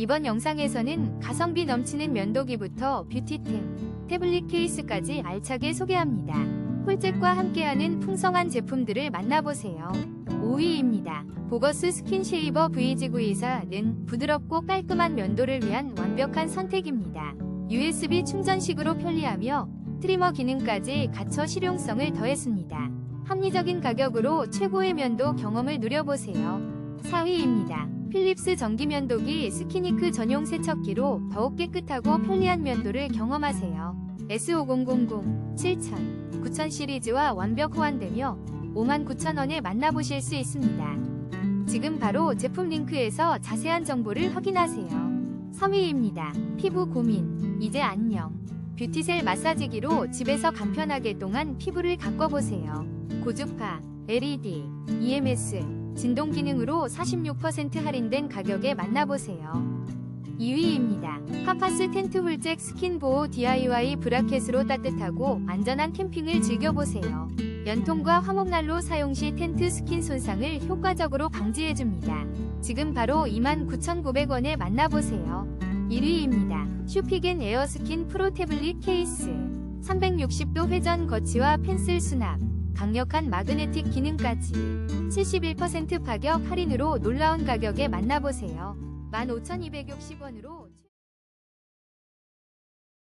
이번 영상에서는 가성비 넘치는 면도기부터 뷰티템, 태블릿 케이스까지 알차게 소개합니다. 홀잭과 함께하는 풍성한 제품들을 만나보세요. 5위입니다. 보거스 스킨 쉐이버 VG924는 부드럽고 깔끔한 면도를 위한 완벽한 선택입니다. USB 충전식으로 편리하며 트리머 기능까지 갖춰 실용성을 더했습니다. 합리적인 가격으로 최고의 면도 경험을 누려보세요. 4위입니다. 필립스 전기 면도기 스키니크 전용 세척기로 더욱 깨끗하고 편리한 면도를 경험하세요. S5000, 7000, 9000 시리즈와 완벽 호환되며 59,000원에 만나보실 수 있습니다. 지금 바로 제품 링크에서 자세한 정보를 확인하세요. 3위입니다. 피부 고민, 이제 안녕. 뷰티셀 마사지기로 집에서 간편하게 동안 피부를 가꿔보세요. 고주파, LED, EMS, 진동 기능으로 46% 할인된 가격에 만나보세요. 2위입니다. 파파스 텐트 홀잭 스킨 보호 DIY 브라켓으로 따뜻하고 안전한 캠핑을 즐겨보세요. 연통과 화목난로 사용 시 텐트 스킨 손상을 효과적으로 방지해줍니다. 지금 바로 29,900원에 만나보세요. 1위입니다. 슈피겐 에어 스킨 프로 태블릿 케이스 360도 회전 거치와 펜슬 수납 강력한 마그네틱 기능까지 71% 파격 할인으로 놀라운 가격에 만나보세요. 15,260원으로